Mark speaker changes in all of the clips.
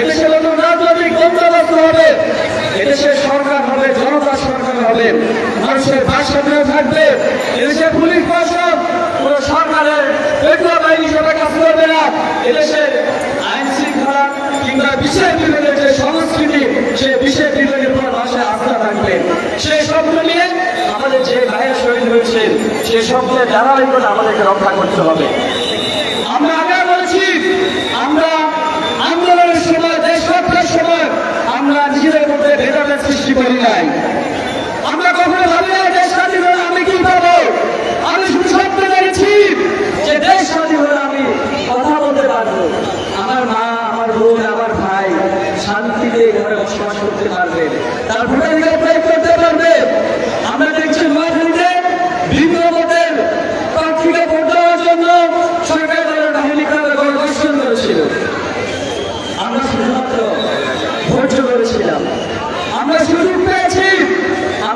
Speaker 1: এদেশে নতুন রাজনৈতিক বন্দোবস্ত হবে। এদেশে সরকার হবে, জনতা সরকার হবে, মানুষের ভারসাম্য থাকবে। এদেশে পুলিশ প্রশাসন, কোন সরকারের পেটুয়া বাহিনী হিসেবে কাজ করবে না। এদেশের আইন শৃঙ্খলা কিংবা বিভাগের যে সংস্কৃতি সে বিষয় বিভাগের উপর ভাষায় আস্থা থাকবে। সেই স্বপ্ন নিয়ে আমাদের যে ভাইয়ের শহীদ হয়েছে, সেই স্বপ্নের ধারাবাহিকতা আমাদেরকে রক্ষা করতে হবে আমরা আগে বলেছি আমরা আন্দোলনের সময় দেশ রক্ষার সময় আমরা নিজেদের মধ্যে ভেদাভেদ সৃষ্টি নাই। আমরা কখনো ভাবি না দেশ স্বাধীন হলে আমি কি পাবো? আমি শুধু স্বপ্ন দেখেছি যে দেশ স্বাধীন হলে আমি কথা বলতে পারব। আমার মা, আমার বোন, আমার ভাই শান্তিতে ঘরে বসবাস করতে পারবে। তার ভোটাধিকার প্রয়োগ করতে পারবে আমরা দেখছি নোয়াখালীতে ভিন্ন ভোটের প্রার্থীকে ভোট দেওয়ার জন্য সরকার দলের বাহিনী কারণে গণদর্শন করেছিল আমরা শুধুমাত্র ধৈর্য করেছিলাম আমরা সুযোগ পেয়েছি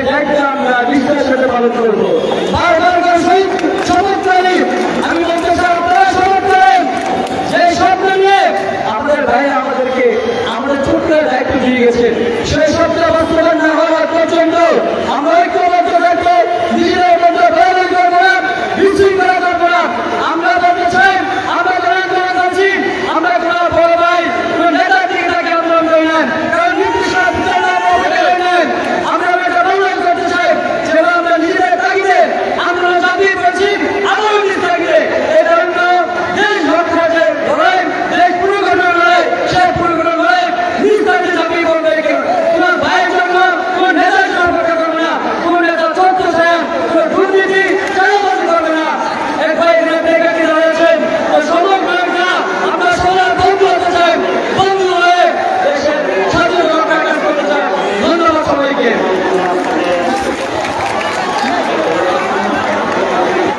Speaker 1: সেই দায়িত্ব আমরা নিষ্ঠার সাথে পালন করব বারবার আমি বলতে চাই আপনারা সেই স্বপ্ন নিয়ে আমাদের ভাইরা আমাদেরকে আমাদের ছোট্ট দায়িত্ব দিয়ে গেছেন সেই